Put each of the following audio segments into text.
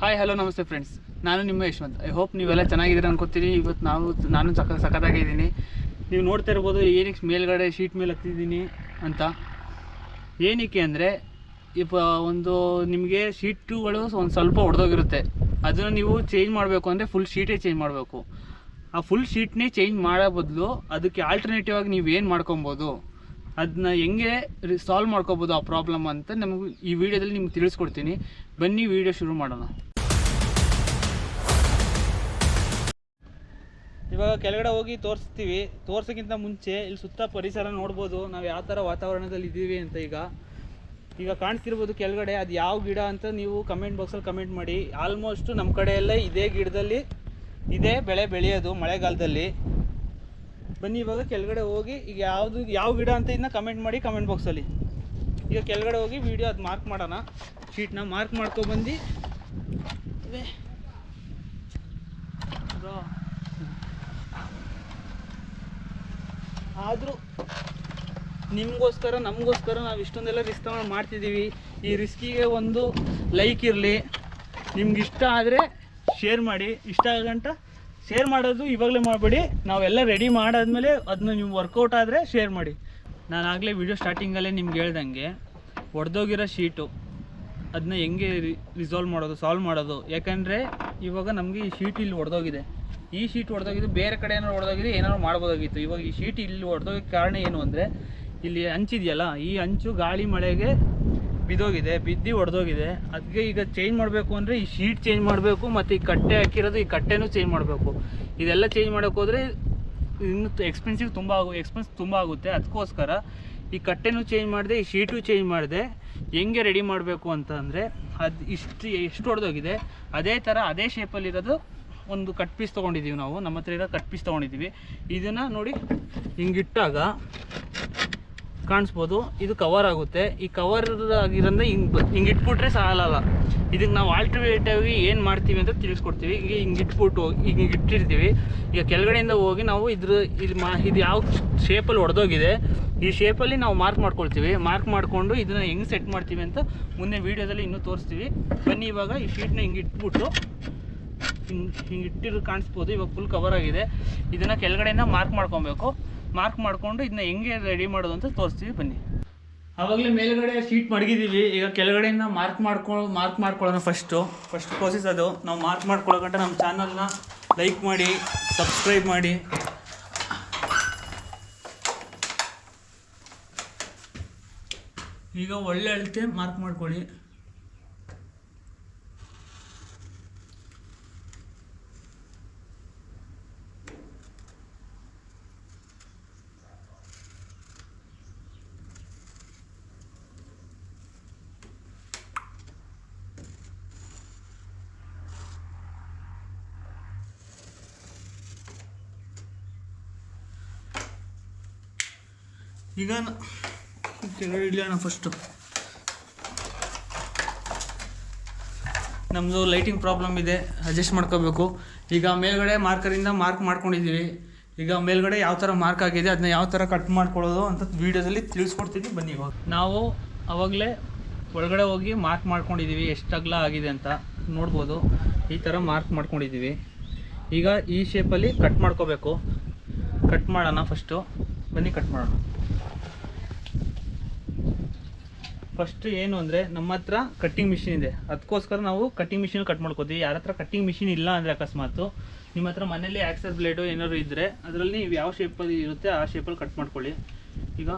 Hi hello ನಮಸ್ತೆ friends ನಾನು ನಿಮ್ಮ ಯಶವಂತ್. ಐ ಹೋಪ್ ನೀವೆಲ್ಲ ಚೆನ್ನಾಗಿದ್ದೀರ ಅನ್ಕೋತೀನಿ. ಇವತ್ತು ನಾವು, ನಾನು ಸಕ ಸಖತ್ತಾಗಿದ್ದೀನಿ ನೀವು ನೋಡ್ತಾ ಇರ್ಬೋದು, ಏನಕ್ಕೆ ಮೇಲ್ಗಡೆ ಶೀಟ್ ಮೇಲೆ ಹತ್ತಿದ್ದೀನಿ ಅಂತ. ಏನಕ್ಕೆ ಅಂದರೆ, ಇಪ್ಪ, ಒಂದು ನಿಮಗೆ ಶೀಟುಗಳು ಒಂದು ಸ್ವಲ್ಪ ಹೊಡೆದೋಗಿರುತ್ತೆ ಅದನ್ನು ನೀವು ಚೇಂಜ್ ಮಾಡಬೇಕು ಅಂದರೆ ಫುಲ್ ಶೀಟೇ ಚೇಂಜ್ ಮಾಡಬೇಕು. ಆ ಫುಲ್ ಶೀಟ್ನೇ ಚೇಂಜ್ ಮಾಡೋ ಬದಲು ಅದಕ್ಕೆ ಆಲ್ಟರ್ನೇಟಿವ್ ಆಗಿ ನೀವು ಏನು ಮಾಡ್ಕೊಬೋದು? ಅದನ್ನ ಹೆಂಗೆ ಸಾಲ್ವ್ ಮಾಡ್ಕೋಬೋದು ಆ ಪ್ರಾಬ್ಲಮ್ ಅಂತ ನಮಗೆ ಈ ವಿಡಿಯೋದಲ್ಲಿ ನಿಮ್ಗೆ ತಿಳಿಸ್ಕೊಡ್ತೀನಿ. ಬನ್ನಿ ವಿಡಿಯೋ ಶುರು ಮಾಡೋಣ. ಇವಾಗ ಕೆಳಗಡೆ ಹೋಗಿ ತೋರಿಸ್ತೀವಿ. ತೋರ್ಸೋಕ್ಕಿಂತ ಮುಂಚೆ ಇಲ್ಲಿ ಸುತ್ತ ಪರಿಸರ ನೋಡ್ಬೋದು. ನಾವು ಯಾವ ಥರ ವಾತಾವರಣದಲ್ಲಿ ಇದ್ದೀವಿ ಅಂತ ಈಗ. ಈಗ ಕಾಣಿಸ್ತಿರ್ಬೋದು ಕೆಳಗಡೆ ಅದು ಯಾವ ಗಿಡ ಅಂತ ನೀವು ಕಮೆಂಟ್ ಬಾಕ್ಸಲ್ಲಿ ಕಮೆಂಟ್ ಮಾಡಿ. ಆಲ್ಮೋಸ್ಟು ನಮ್ಮ ಕಡೆ ಎಲ್ಲ ಇದೇ ಗಿಡದಲ್ಲಿ ಇದೇ ಬೆಳೆ ಬೆಳೆಯೋದು ಮಳೆಗಾಲದಲ್ಲಿ. ಬನ್ನಿ ಇವಾಗ ಕೆಳಗಡೆ ಹೋಗಿ ಈಗ ಯಾವುದು ಯಾವ ಗಿಡ ಅಂತ ಇದನ್ನ ಕಮೆಂಟ್ ಮಾಡಿ ಕಮೆಂಟ್ ಬಾಕ್ಸಲ್ಲಿ ಈಗ ಕೆಳಗಡೆ ಹೋಗಿ ವಿಡಿಯೋ ಅದು ಮಾರ್ಕ್ ಮಾಡೋಣ. ಶೀಟ್ನ ಮಾರ್ಕ್ ಮಾಡ್ಕೊಬಂದು ಆದರೂ ನಿಮಗೋಸ್ಕರ, ನಮಗೋಸ್ಕರ ನಾವು ಇಷ್ಟೊಂದೆಲ್ಲ ರಿಸ್ಕ್ ಮಾಡ್ತಿದ್ದೀವಿ ಈ ರಿಸ್ಕಿಗೆ ಒಂದು ಲೈಕ್ ಇರಲಿ. ನಿಮ್ಗೆ ಇಷ್ಟ ಆದರೆ ಶೇರ್ ಮಾಡಿ. ಇಷ್ಟ ಆಗಂಟ ಶೇರ್ ಮಾಡೋದು ಇವಾಗಲೇ ಮಾಡಬೇಡಿ. ನಾವೆಲ್ಲ ರೆಡಿ ಮಾಡಾದ್ಮೇಲೆ ಅದನ್ನ ನೀವು ವರ್ಕೌಟ್ ಆದರೆ ಶೇರ್ ಮಾಡಿ. ನಾನು ಆಗಲೇ ವಿಡಿಯೋ ಸ್ಟಾರ್ಟಿಂಗಲ್ಲೇ ನಿಮ್ಗೆ ಹೇಳ್ದಂಗೆ, ಒಡೆದೋಗಿರೋ ಶೀಟು ಅದನ್ನ ಹೆಂಗೆ ರಿಸಾಲ್ವ್ ಮಾಡೋದು ಸಾಲ್ವ್ ಮಾಡೋದು? ಯಾಕಂದರೆ ಇವಾಗ ನಮಗೆ ಈ ಶೀಟ್ ಇಲ್ಲಿ ಒಡೆದೋಗಿದೆ. ಈ ಶೀಟ್ ಹೊಡೆದೋಗಿದ್ದು ಬೇರೆ ಕಡೆ ಏನಾದ್ರು ಹೊಡೆದೋಗಿದ್ದು ಏನಾದ್ರು ಮಾಡ್ಬೋದಾಗಿತ್ತು. ಇವಾಗ ಈ ಶೀಟ್ ಇಲ್ಲಿ ಹೊಡೆದೋಗಿದ್ದ ಕಾರಣ ಏನು ಅಂದರೆ, ಇಲ್ಲಿ ಹಂಚಿದೆಯಲ್ಲ ಈ ಹಂಚು ಗಾಳಿ ಮಳೆಗೆ ಬಿದ್ದೋಗಿದೆ, ಬಿದ್ದು ಹೊಡೆದೋಗಿದೆ. ಅದಕ್ಕೆ ಈಗ ಚೇಂಜ್ ಮಾಡಬೇಕು ಅಂದರೆ ಈ ಶೀಟ್ ಚೇಂಜ್ ಮಾಡಬೇಕು, ಮತ್ತು ಈ ಕಟ್ಟೆ ಹಾಕಿರೋದು ಈ ಕಟ್ಟೆನೂ ಚೇಂಜ್ ಮಾಡಬೇಕು. ಇದೆಲ್ಲ ಚೇಂಜ್ ಮಾಡೋಕೆ ಹೋದರೆ ಇನ್ನು ಎಕ್ಸ್ಪೆನ್ಸಿವ್ ತುಂಬ ಆಗು ಎಕ್ಸ್ಪೆನ್ಸ್ ತುಂಬ ಆಗುತ್ತೆ. ಅದಕ್ಕೋಸ್ಕರ ಈ ಕಟ್ಟೆನೂ ಚೇಂಜ್ ಮಾಡಿದೆ, ಈ ಶೀಟು ಚೇಂಜ್ ಮಾಡಿದೆ. ಹೆಂಗೆ ರೆಡಿ ಮಾಡಬೇಕು ಅಂತ ಅಂದರೆ ಅದು ಇಷ್ಟು, ಎಷ್ಟು ಹೊಡೆದೋಗಿದೆ, ಅದೇ ಥರ ಅದೇ ಶೇಪಲ್ಲಿರೋದು ಒಂದು ಕಟ್ ಪೀಸ್ ತೊಗೊಂಡಿದ್ದೀವಿ ನಾವು. ನಮ್ಮ ಹತ್ರ ಇರೋ ಕಟ್ ಪೀಸ್ ತೊಗೊಂಡಿದ್ದೀವಿ. ಇದನ್ನು ನೋಡಿ ಹಿಂಗಿಟ್ಟಾಗ ಕಾಣಿಸ್ಬೋದು. ಇದು ಕವರ್ ಆಗುತ್ತೆ. ಈ ಕವರ್ ಆಗಿರೋದ್ರಿಂದ ಹಿಂಗೆ ಹಿಂಗೆ ಇಟ್ಬಿಟ್ರೆ ಸಾಲಲ್ಲ. ಇದಕ್ಕೆ ನಾವು ಆಲ್ಟರ್ನೇಟಿವ್ ಏನು ಮಾಡ್ತೀವಿ ಅಂತ ತಿಳಿಸ್ಕೊಡ್ತೀವಿ. ಈಗ ಹಿಂಗೆ ಇಟ್ಬಿಟ್ಟು ಹಿಂಗೆ ಇಟ್ಟಿರ್ತೀವಿ ಈಗ ಕೆಳಗಡೆಯಿಂದ ಹೋಗಿ ನಾವು ಇದ್ರ ಇದು ಮಾ ಇದು ಯಾವ ಶೇಪಲ್ಲಿ ಹೊಡೆದೋಗಿದೆ ಈ ಶೇಪಲ್ಲಿ ನಾವು ಮಾರ್ಕ್ ಮಾಡ್ಕೊಳ್ತೀವಿ. ಮಾರ್ಕ್ ಮಾಡಿಕೊಂಡು ಇದನ್ನು ಹೆಂಗೆ ಸೆಟ್ ಮಾಡ್ತೀವಿ ಅಂತ ಮುಂದೆ ವೀಡಿಯೋದಲ್ಲಿ ಇನ್ನೂ ತೋರಿಸ್ತೀವಿ. ಬನ್ನಿ ಇವಾಗ ಈ ಶೀಟ್ನ ಹಿಂಗೆ ಇಟ್ಬಿಟ್ಟು ಹಿಂಗೆ ಹಿಂಗೆ ಇಟ್ಟಿರೋ ಕಾಣಿಸ್ಬೋದು, ಇವಾಗ ಫುಲ್ ಕವರ್ ಆಗಿದೆ. ಇದನ್ನು ಕೆಳಗಡೆಯಿಂದ ಮಾರ್ಕ್ ಮಾಡ್ಕೊಬೇಕು. ಮಾರ್ಕ್ ಮಾಡಿಕೊಂಡು ಇದನ್ನ ಹೆಂಗೆ ರೆಡಿ ಮಾಡೋದು ಅಂತ ತೋರಿಸ್ತೀವಿ, ಬನ್ನಿ. ಆವಾಗಲೇ ಮೇಲ್ಗಡೆ ಶೀಟ್ ಮಡಗಿದ್ದೀವಿ ಈಗ ಕೆಳಗಡೆಯಿಂದ ಮಾರ್ಕ್ ಮಾಡ್ಕೊ ಮಾರ್ಕ್ ಮಾಡ್ಕೊಳ್ಳೋಣ ಫಸ್ಟು ಫಸ್ಟ್ ಪ್ರೋಸೆಸ್ ಅದು. ನಾವು ಮಾರ್ಕ್ ಮಾಡ್ಕೊಳ್ಳೋ ಗಂಟ ನಮ್ಮ ಚಾನಲ್ನ ಲೈಕ್ ಮಾಡಿ ಸಬ್ಸ್ಕ್ರೈಬ್ ಮಾಡಿ. ಈಗ ಒಳ್ಳೆ ಅಳತೆ ಮಾರ್ಕ್ ಮಾಡ್ಕೊಳ್ಳಿ. ಈಗ ಇಡೋಣ ಫಸ್ಟು ನಮ್ಮದು ಲೈಟಿಂಗ್ ಪ್ರಾಬ್ಲಮ್ ಇದೆ ಅಡ್ಜಸ್ಟ್ ಮಾಡ್ಕೋಬೇಕು. ಈಗ ಮೇಲ್ಗಡೆ ಮಾರ್ಕರಿಂದ ಮಾರ್ಕ್ ಮಾಡ್ಕೊಂಡಿದ್ದೀವಿ ಈಗ ಮೇಲ್ಗಡೆ ಯಾವ ಥರ ಮಾರ್ಕ್ ಆಗಿದೆ ಅದನ್ನ ಯಾವ ಥರ ಕಟ್ ಮಾಡ್ಕೊಳ್ಳೋದು ಅಂತ ವೀಡಿಯೋದಲ್ಲಿ ತಿಳಿಸ್ಕೊಡ್ತೀನಿ, ಬನ್ನಿ ಇವಾಗ. ನಾವು ಅವಾಗಲೇ ಒಳಗಡೆ ಹೋಗಿ ಮಾರ್ಕ್ ಮಾಡ್ಕೊಂಡಿದ್ದೀವಿ ಎಷ್ಟು ಅಗಲ ಆಗಿದೆ ಅಂತ ನೋಡ್ಬೋದು. ಈ ಥರ ಮಾರ್ಕ್ ಮಾಡ್ಕೊಂಡಿದ್ದೀವಿ ಈಗ ಈ ಶೇಪಲ್ಲಿ ಕಟ್ ಮಾಡ್ಕೋಬೇಕು. ಕಟ್ ಮಾಡೋಣ ಫಸ್ಟು ಬನ್ನಿ ಕಟ್ ಮಾಡೋಣ. ಫಸ್ಟ್ ಏನು ಅಂದರೆ ನಮ್ಮ ಹತ್ರ ಕಟ್ಟಿಂಗ್ ಮಿಷಿನ್ ಇದೆ. ಅದಕ್ಕೋಸ್ಕರ ನಾವು ಕಟ್ಟಿಂಗ್ ಮಿಷಿನ್ ಕಟ್ ಮಾಡ್ಕೋತೀವಿ. ಯಾರ ಹತ್ರ ಕಟ್ಟಿಂಗ್ ಮಿಷಿನ್ ಇಲ್ಲ ಅಂದರೆ ಅಕಸ್ಮಾತು. ನಿಮ್ಮ ಹತ್ರ ಮನೇಲಿ ಆಕ್ಸರ್ ಬ್ಲೇಡು ಏನಾದ್ರು ಇದ್ದರೆ ಅದರಲ್ಲಿ ನೀವು ಯಾವ ಶೇಪಲ್ಲಿ ಇರುತ್ತೆ, ಆ ಶೇಪಲ್ಲಿ ಕಟ್ ಮಾಡ್ಕೊಳ್ಳಿ. ಈಗ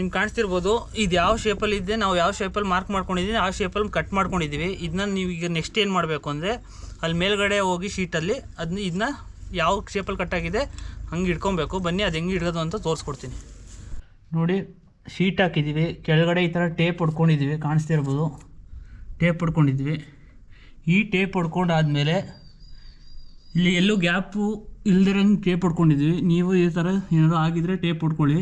ನಿಮ್ಗೆ ಕಾಣಿಸ್ತಿರ್ಬೋದು, ಇದು ಯಾವ ಶೇಪಲ್ಲಿ ಇದೆ, ನಾವು ಯಾವ ಶೇಪಲ್ಲಿ ಮಾರ್ಕ್ ಮಾಡ್ಕೊಂಡಿದ್ದೀವಿ ಆ ಶೇಪಲ್ಲಿ ಕಟ್ ಮಾಡ್ಕೊಂಡಿದ್ದೀವಿ ಇದನ್ನ ನೀವು ಈಗ ನೆಕ್ಸ್ಟ್ ಏನು ಮಾಡಬೇಕು ಅಂದರೆ, ಅಲ್ಲಿ ಮೇಲ್ಗಡೆ ಹೋಗಿ ಶೀಟಲ್ಲಿ ಅದನ್ನ ಇದನ್ನ ಯಾವ ಶೇಪಲ್ಲಿ ಕಟ್ಟಾಗಿದೆ ಹಂಗೆ ಇಟ್ಕೊಬೇಕು. ಬನ್ನಿ, ಅದು ಹೆಂಗೆ ಇಡೋದು ಅಂತ ತೋರಿಸ್ಕೊಡ್ತೀನಿ. ನೋಡಿ ಶೀಟ್ ಹಾಕಿದ್ದೀವಿ ಕೆಳಗಡೆ ಈ ಥರ ಟೇಪ್ ಹೊಡ್ಕೊಂಡಿದ್ದೀವಿ ಕಾಣಿಸ್ತಿರ್ಬೋದು. ಟೇಪ್ ಹೊಡ್ಕೊಂಡಿದ್ವಿ. ಈ ಟೇಪ್ ಹೊಡ್ಕೊಂಡಾದಮೇಲೆ, ಇಲ್ಲಿ ಎಲ್ಲೂ ಗ್ಯಾಪು ಇಲ್ದಿರಂಗೆ ಟೇಪ್ ಹೊಡ್ಕೊಂಡಿದ್ವಿ. ನೀವು ಈ ಥರ ಏನಾದರೂ ಆಗಿದ್ರೆ ಟೇಪ್ ಹೊಡ್ಕೊಳ್ಳಿ.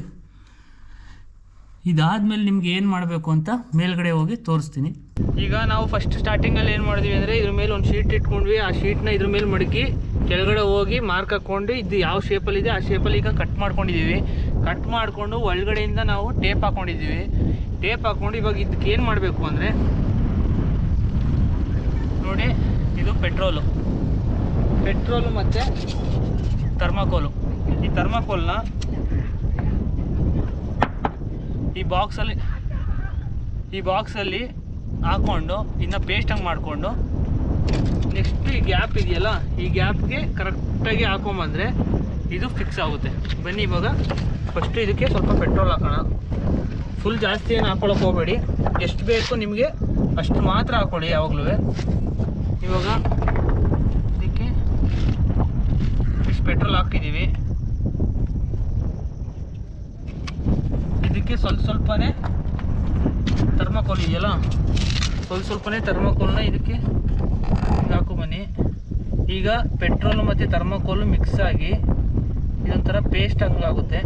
ಇದಾದ್ಮೇಲೆ ನಿಮ್ಗೆ ಏನು ಮಾಡಬೇಕು ಅಂತ ಮೇಲ್ಗಡೆ ಹೋಗಿ ತೋರಿಸ್ತೀನಿ. ಈಗ ನಾವು ಫಸ್ಟ್ ಸ್ಟಾರ್ಟಿಂಗಲ್ಲಿ ಏನು ಮಾಡಿದ್ವಿ ಅಂದರೆ ಇದ್ರ ಮೇಲೆ ಒಂದು ಶೀಟ್ ಇಟ್ಕೊಂಡ್ವಿ. ಆ ಶೀಟ್ನ ಇದ್ರ ಮೇಲೆ ಮಡಕಿ ಕೆಳಗಡೆ ಹೋಗಿ ಮಾರ್ಕ್ ಹಾಕ್ಕೊಂಡು ಇದು ಯಾವ ಶೇಪಲ್ಲಿದೆ ಆ ಶೇಪಲ್ಲಿ ಈಗ ಕಟ್ ಮಾಡ್ಕೊಂಡಿದ್ದೀವಿ ಕಟ್ ಮಾಡಿಕೊಂಡು ಒಳಗಡೆಯಿಂದ ನಾವು ಟೇಪ್ ಹಾಕ್ಕೊಂಡಿದ್ದೀವಿ ಟೇಪ್ ಹಾಕ್ಕೊಂಡು ಇವಾಗ ಇದಕ್ಕೆ ಏನು ಮಾಡಬೇಕು ಅಂದರೆ ನೋಡಿ, ಇದು ಪೆಟ್ರೋಲು ಪೆಟ್ರೋಲು ಮತ್ತು ಥರ್ಮಾಕೋಲು ಈ ಥರ್ಮಾಕೋಲ್ನ ಈ ಬಾಕ್ಸಲ್ಲಿ ಈ ಬಾಕ್ಸಲ್ಲಿ ಹಾಕ್ಕೊಂಡು ಇನ್ನು ಪೇಸ್ಟಂಗೆ ಮಾಡಿಕೊಂಡು ನೆಕ್ಸ್ಟ್ ಈ ಗ್ಯಾಪ್ ಇದೆಯಲ್ಲ, ಈ ಗ್ಯಾಪ್ಗೆ ಕರೆಕ್ಟಾಗಿ ಹಾಕೊಂಬಂದರೆ ಇದು ಫಿಕ್ಸ್ ಆಗುತ್ತೆ. ಬನ್ನಿ ಇವಾಗ ಫಸ್ಟು ಇದಕ್ಕೆ ಸ್ವಲ್ಪ ಪೆಟ್ರೋಲ್ ಹಾಕೋಣ. ಫುಲ್ ಜಾಸ್ತಿ ಏನು ಹಾಕ್ಕೊಳಕ್ಕೆ ಹೋಗಬೇಡಿ. ಎಷ್ಟು ಬೇಕು ನಿಮಗೆ, ಅಷ್ಟು ಮಾತ್ರ ಹಾಕ್ಕೊಳ್ಳಿ ಯಾವಾಗಲೂ. ಇವಾಗ ಇದಕ್ಕೆ ಇಷ್ಟು ಪೆಟ್ರೋಲ್ ಹಾಕಿದ್ದೀವಿ ಇದಕ್ಕೆ ಸ್ವಲ್ಪ ಸ್ವಲ್ಪನೇ ಥರ್ಮಾಕೋಲ್ ಇದೆಯಲ್ಲ? ಸ್ವಲ್ಪ ಸ್ವಲ್ಪನೇ ಥರ್ಮಾಕೋಲ್ನ ಇದಕ್ಕೆ ಹಾಕೊಂಬನ್ನಿ ಈಗ ಪೆಟ್ರೋಲು ಮತ್ತು ಥರ್ಮಾಕೋಲು ಮಿಕ್ಸ್ ಆಗಿ ಇದೊಂಥರ ಪೇಸ್ಟ್ ಹಂಗಾಗುತ್ತೆ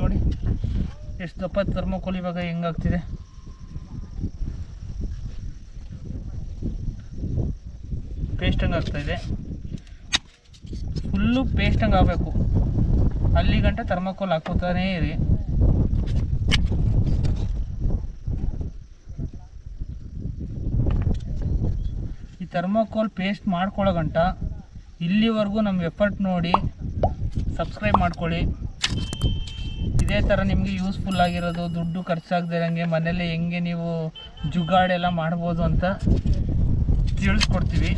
ನೋಡಿ, ಎಷ್ಟು ದಪ್ಪ ಥರ್ಮಾಕೋಲ್ ಇವಾಗ ಹೆಂಗಾಗ್ತಿದೆ ಪೇಸ್ಟ್ ಹಂಗೆ ಆಗ್ತಾ ಇದೆ. ಫುಲ್ಲು ಪೇಸ್ಟ್ ಹಂಗೆ ಆಗಬೇಕು. ಅಲ್ಲಿ ಗಂಟೆ ಥರ್ಮಕೋಲ್ ಹಾಕೋತಾನೆ ಇರಿ. ಈ ಥರ್ಮಕೋಲ್ ಪೇಸ್ಟ್ ಮಾಡ್ಕೊಳ್ಳೋ ಗಂಟ, ಇಲ್ಲಿವರೆಗೂ ನಮ್ಮ ಎಫರ್ಟ್ ನೋಡಿ ಸಬ್ಸ್ಕ್ರೈಬ್ ಮಾಡ್ಕೊಳ್ಳಿ. ಇದೇ ಥರ ನಿಮಗೆ ಯೂಸ್ಫುಲ್ ಆಗಿರೋದು, ದುಡ್ಡು ಖರ್ಚಾಗದಿರಂಗೆ ಮನೇಲಿ ಹೆಂಗೆ ನೀವು ಜುಗಾಡೆಲ್ಲ ಮಾಡ್ಬೋದು ಅಂತ ತಿಳಿಸ್ಕೊಡ್ತೀವಿ.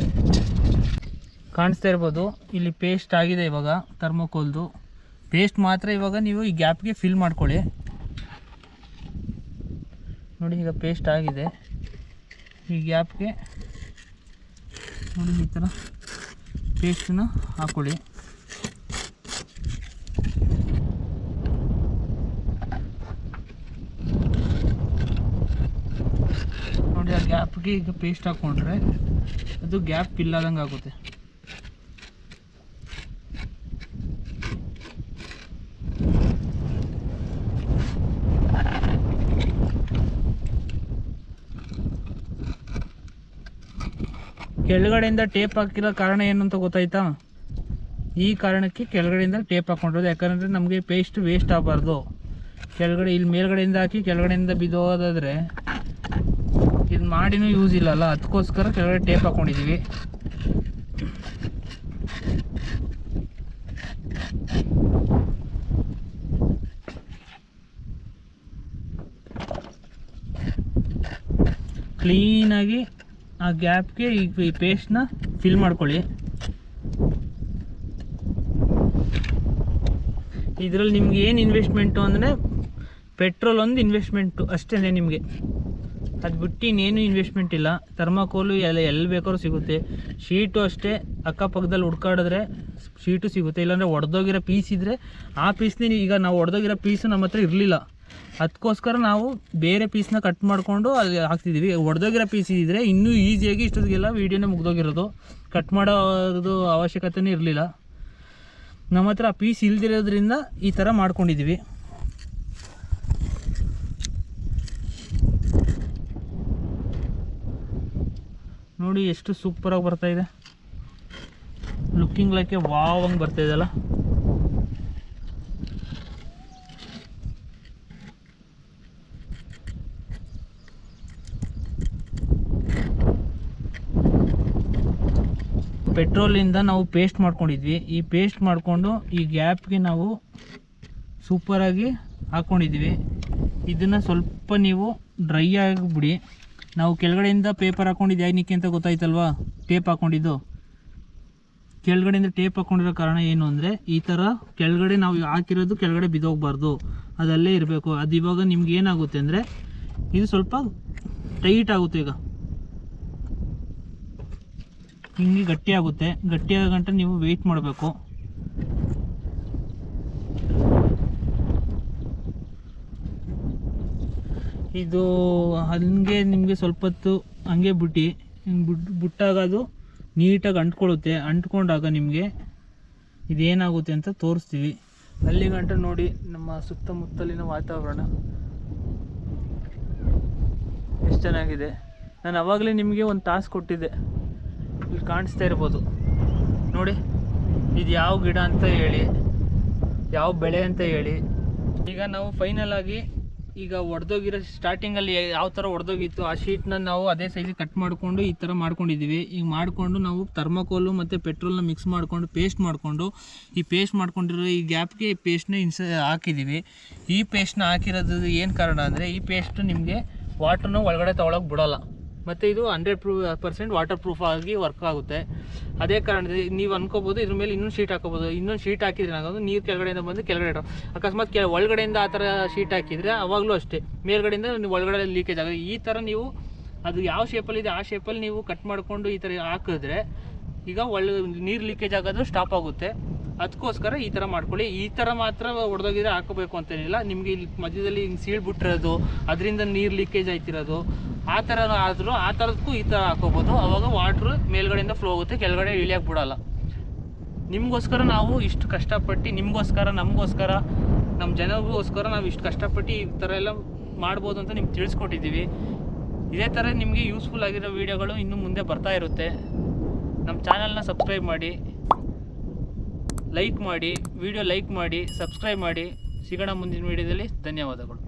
ಕಾಣಿಸ್ತಾ ಇರ್ಬೋದು, ಇಲ್ಲಿ ಪೇಸ್ಟ್ ಆಗಿದೆ ಇವಾಗ ಥರ್ಮೋಕೋಲ್ದು. ಪೇಸ್ಟ್ ಮಾತ್ರ ಇವಾಗ ನೀವು ಈ ಗ್ಯಾಪ್ಗೆ ಫಿಲ್ ಮಾಡ್ಕೊಳ್ಳಿ. ನೋಡಿ ಈಗ ಪೇಸ್ಟ್ ಆಗಿದೆ. ಈ ಗ್ಯಾಪ್ಗೆ ನೋಡಿ ಈ ಥರ ಪೇಸ್ಟನ್ನ ಹಾಕ್ಕೊಳ್ಳಿ ನೋಡಿ ಆ ಗ್ಯಾಪ್ಗೆ ಈಗ ಪೇಸ್ಟ್ ಹಾಕ್ಕೊಂಡ್ರೆ ಅದು ಗ್ಯಾಪ್ ಫಿಲ್ ಆದಂಗೆ ಆಗುತ್ತೆ. ಕೆಳಗಡೆಯಿಂದ ಟೇಪ್ ಹಾಕಿರೋ ಕಾರಣ ಏನು ಅಂತ ಗೊತ್ತಾಯ್ತಾ? ಈ ಕಾರಣಕ್ಕೆ ಕೆಳಗಡೆಯಿಂದ ಟೇಪ್ ಹಾಕೊಂಡಿರೋದು. ಯಾಕಂದರೆ ನಮಗೆ ಪೇಸ್ಟ್ ವೇಸ್ಟ್ ಆಗಬಾರ್ದು. ಕೆಳಗಡೆ, ಇಲ್ಲಿ ಮೇಲ್ಗಡೆಯಿಂದ ಹಾಕಿ ಕೆಳಗಡೆಯಿಂದ ಬಿದ್ದೋದಾದ್ರೆ ಇದು ಮಾಡಿನೂ ಯೂಸ್ ಇಲ್ಲಲ್ಲ. ಅದಕ್ಕೋಸ್ಕರ ಕೆಳಗಡೆ ಟೇಪ್ ಹಾಕ್ಕೊಂಡಿದ್ದೀವಿ ಕ್ಲೀನಾಗಿ ಆ ಗ್ಯಾಪ್ಗೆ ಈ ಪೇಸ್ಟ್ನ ಫಿಲ್ ಮಾಡ್ಕೊಳ್ಳಿ. ಇದರಲ್ಲಿ ನಿಮ್ಗೆ ಏನು ಇನ್ವೆಸ್ಟ್ಮೆಂಟು ಅಂದರೆ ಪೆಟ್ರೋಲ್ ಒಂದು ಇನ್ವೆಸ್ಟ್ಮೆಂಟು ಅಷ್ಟೇ ನಿಮಗೆ. ಅದು ಬಿಟ್ಟು ಇನ್ನೇನು ಇನ್ವೆಸ್ಟ್ಮೆಂಟ್ ಇಲ್ಲ. ಥರ್ಮಾಕೋಲು ಎಲ್ಲ, ಎಲ್ಲಿ ಬೇಕಾದ್ರೂ ಸಿಗುತ್ತೆ. ಶೀಟು ಅಷ್ಟೇ, ಅಕ್ಕಪಕ್ಕದಲ್ಲಿ ಹುಡ್ಕಾಡಿದ್ರೆ ಶೀಟು ಸಿಗುತ್ತೆ. ಇಲ್ಲಾಂದರೆ ಒಡೆದೋಗಿರೋ ಪೀಸ್ ಇದ್ದರೆ ಆ ಪೀಸ್ನೇ ಈಗ ನಾವು ಒಡೆದೋಗಿರೋ ಪೀಸು ನಮ್ಮ ಹತ್ರ ಇರಲಿಲ್ಲ. ಅದಕ್ಕೋಸ್ಕರ ನಾವು ಬೇರೆ ಪೀಸ್ನ ಕಟ್ ಮಾಡಿಕೊಂಡು ಅಲ್ಲಿ ಹಾಕ್ತಿದ್ದೀವಿ ಒಡೆದೋಗಿರೋ ಪೀಸ್ ಇದ್ದರೆ ಇನ್ನೂ ಈಸಿಯಾಗಿ ಇಷ್ಟೊತ್ತಿಗೆಲ್ಲ ವೀಡಿಯೋನೇ ಮುಗ್ದೋಗಿರೋದು. ಕಟ್ ಮಾಡೋದು ಅವಶ್ಯಕತೆನೇ ಇರಲಿಲ್ಲ. ನಮ್ಮ ಹತ್ರ ಆ ಪೀಸ್ ಇಲ್ದಿರೋದ್ರಿಂದ ಈ ಥರ ಮಾಡ್ಕೊಂಡಿದ್ದೀವಿ ನೋಡಿ ಎಷ್ಟು ಸೂಪರಾಗಿ ಬರ್ತಾ ಇದೆ. ಲುಕ್ಕಿಂಗ್ ಲೈಕೆ ವಾವ್ ಹಂಗೆ ಬರ್ತಾ ಪೆಟ್ರೋಲಿಂದ ನಾವು ಪೇಸ್ಟ್ ಮಾಡ್ಕೊಂಡಿದ್ವಿ. ಈ ಪೇಸ್ಟ್ ಮಾಡಿಕೊಂಡು ಈ ಗ್ಯಾಪ್ಗೆ ನಾವು ಸೂಪರಾಗಿ ಹಾಕ್ಕೊಂಡಿದ್ವಿ ಇದನ್ನು ಸ್ವಲ್ಪ ನೀವು ಡ್ರೈ ಆಗಿಬಿಡಿ. ನಾವು ಕೆಳಗಡೆಯಿಂದ ಪೇಪರ್ ಹಾಕೊಂಡಿದ್ದೆ. ಏನಕ್ಕೆ ಅಂತ ಗೊತ್ತಾಯ್ತಲ್ವಾ? ಟೇಪ್ ಹಾಕ್ಕೊಂಡಿದ್ದು ಕೆಳಗಡೆಯಿಂದ ಟೇಪ್ ಹಾಕೊಂಡಿರೋ ಕಾರಣ ಏನು ಅಂದರೆ, ಈ ಥರ ಕೆಳಗಡೆ ನಾವು ಹಾಕಿರೋದು ಕೆಳಗಡೆ ಬಿದ್ದೋಗ್ಬಾರ್ದು. ಅದಲ್ಲೇ ಇರಬೇಕು. ಅದು ಇವಾಗ ನಿಮ್ಗೆ ಏನಾಗುತ್ತೆ ಅಂದರೆ, ಇದು ಸ್ವಲ್ಪ ಟೈಟ್ ಆಗುತ್ತೆ ಈಗ. ಹಿಂಗೆ ಗಟ್ಟಿಯಾಗುತ್ತೆ. ಗಟ್ಟಿಯಾದ ಗಂಟ ನೀವು ವೆಯ್ಟ್ ಮಾಡಬೇಕು. ಇದು ಹಂಗೆ ನಿಮಗೆ ಸ್ವಲ್ಪ ಹೊತ್ತು ಹಂಗೆ ಬಿಟ್ಟು, ಹಿಂಗೆ ಬಿಟ್ಟು ಬಿಟ್ಟಾಗ ಅದು ನೀಟಾಗಿ ಅಂಟ್ಕೊಳ್ಳುತ್ತೆ. ಅಂಟ್ಕೊಂಡಾಗ ನಿಮಗೆ ಇದೇನಾಗುತ್ತೆ ಅಂತ ತೋರಿಸ್ತೀವಿ. ಅಲ್ಲಿ ಗಂಟ ನೋಡಿ ನಮ್ಮ ಸುತ್ತಮುತ್ತಲಿನ ವಾತಾವರಣ. ಎಷ್ಟು ಚೆನ್ನಾಗಿದೆ. ನಾನು ಅವಾಗಲೇ ನಿಮಗೆ ಒಂದು ತಾಸು ಕೊಟ್ಟಿದ್ದೆ. ಕಾಣಿಸ್ತಾ ಇರ್ಬೋದು. ನೋಡಿ, ಇದು ಯಾವ ಗಿಡ ಅಂತ ಹೇಳಿ, ಯಾವ ಬೆಳೆ ಅಂತ ಹೇಳಿ. ಈಗ ನಾವು ಫೈನಲ್ ಆಗಿ ಈಗ ಒಡೆದೋಗಿರೋ ಸ್ಟಾರ್ಟಿಂಗಲ್ಲಿ ಯಾವ ಥರ ಒಡೆದೋಗಿತ್ತು, ಆ ಶೀಟ್ನ ನಾವು ಅದೇ ಸೈಜಿಗೆ ಕಟ್ ಮಾಡಿಕೊಂಡು ಈ ಥರ ಮಾಡ್ಕೊಂಡಿದ್ದೀವಿ ಈಗ ಮಾಡಿಕೊಂಡು ನಾವು ಥರ್ಮಕೋಲು ಮತ್ತು ಪೆಟ್ರೋಲ್ನ ಮಿಕ್ಸ್ ಮಾಡಿಕೊಂಡು ಪೇಸ್ಟ್ ಮಾಡಿಕೊಂಡು, ಈ ಪೇಸ್ಟ್ ಮಾಡ್ಕೊಂಡಿರೋ ಈ ಗ್ಯಾಪ್ಗೆ ಈ ಪೇಸ್ಟ್ನ ಇನ್ಸ ಹಾಕಿದ್ದೀವಿ ಈ ಪೇಸ್ಟ್ನ ಹಾಕಿರೋದು ಏನು ಕಾರಣ ಅಂದರೆ, ಈ ಪೇಸ್ಟ್ ನಿಮಗೆ ವಾಟ್ರನ್ನ ಒಳಗಡೆ ತೊಗೊಳಕ್ಕೆ ಬಿಡೋಲ್ಲ. ಮತ್ತು ಇದು ಹಂಡ್ರೆಡ್ ಪ್ರೂ ಪರ್ಸೆಂಟ್ ವಾಟರ್ ಪ್ರೂಫ್ ಆಗಿ ವರ್ಕ್ ಆಗುತ್ತೆ. ಅದೇ ಕಾರಣದಿಂದ ನೀವು ಅನ್ಕೋಬೋದು ಇದ್ರ ಮೇಲೆ ಇನ್ನೊಂದು ಶೀಟ್ ಹಾಕೋಬೋದು. ಇನ್ನೊಂದು ಶೀಟ್ ಹಾಕಿದ್ರೆ ಏನಾಗೋದು? ನೀರು ಕೆಳಗಡೆಯಿಂದ ಬಂದು ಕೆಳಗಡೆ ಅಕಸ್ಮಾತ್ ಕೆ ಒಳಗಡೆಯಿಂದ ಆ ಥರ ಶೀಟ್ ಹಾಕಿದರೆ ಅವಾಗಲೂ ಅಷ್ಟೇ. ಮೇಲ್ಗಡೆಯಿಂದ ನೀವು ಒಳಗಡೆ ಲೀಕೇಜ್ ಆಗುತ್ತೆ ಈ ಥರ ನೀವು ಅದು ಯಾವ ಶೇಪಲ್ಲಿದೆ ಆ ಶೇಪಲ್ಲಿ ನೀವು ಕಟ್ ಮಾಡಿಕೊಂಡು ಈ ಥರ ಹಾಕಿದ್ರೆ ಈಗ ಒಳ್ಳೆ ನೀರು ಲೀಕೇಜ್ ಆಗೋದು ಸ್ಟಾಪ್ ಆಗುತ್ತೆ. ಅದಕ್ಕೋಸ್ಕರ ಈ ಥರ ಮಾಡ್ಕೊಳ್ಳಿ. ಈ ಥರ ಮಾತ್ರ ಹೊಡೆದೋಗಿದ್ರೆ ಹಾಕೋಬೇಕು ಅಂತೇನಿಲ್ಲ. ನಿಮಗೆ ಇಲ್ಲಿ ಮಧ್ಯದಲ್ಲಿ ಹಿಂಗೆ ಸೀಳ್ಬಿಟ್ಟಿರೋದು ಅದರಿಂದ ನೀರು ಲೀಕೇಜ್ ಆಯ್ತಿರೋದು, ಆ ಥರ ಆದರೂ ಆ ಥರದಕ್ಕೂ ಈ ಥರ ಹಾಕೋಬೋದು. ಅವಾಗ ವಾಟ್ರ್ ಮೇಲ್ಗಡೆಯಿಂದ ಫ್ಲೋ ಆಗುತ್ತೆ, ಕೆಳಗಡೆ ಇಳಿಯಕ್ಕೆ ಬಿಡಲ್ಲ. ನಿಮಗೋಸ್ಕರ ನಾವು ಇಷ್ಟು ಕಷ್ಟಪಟ್ಟು, ನಿಮಗೋಸ್ಕರ, ನಮಗೋಸ್ಕರ ನಮ್ಮ ಜನರಿಗೋಸ್ಕರ ನಾವು ಇಷ್ಟು ಕಷ್ಟಪಟ್ಟು ಈ ಥರ ಎಲ್ಲ ಮಾಡ್ಬೋದು ಅಂತ ನಿಮ್ಗೆ ತಿಳಿಸ್ಕೊಟ್ಟಿದ್ದೀವಿ. ಇದೇ ಥರ ನಿಮಗೆ ಯೂಸ್ಫುಲ್ ಆಗಿರೋ ವೀಡಿಯೋಗಳು ಇನ್ನು ಮುಂದೆ ಬರ್ತಾ ಇರುತ್ತೆ. ನಮ್ಮ ಚಾನಲ್ನ ಸಬ್ಸ್ಕ್ರೈಬ್ ಮಾಡಿ. ಲೈಕ್ ಮಾಡಿ ವಿಡಿಯೋ ಲೈಕ್ ಮಾಡಿ ಸಬ್ಸ್ಕ್ರೈಬ್ ಮಾಡಿ. ಸಿಗೋಣ ಮುಂದಿನ ವೀಡಿಯೋದಲ್ಲಿ ಧನ್ಯವಾದಗಳು.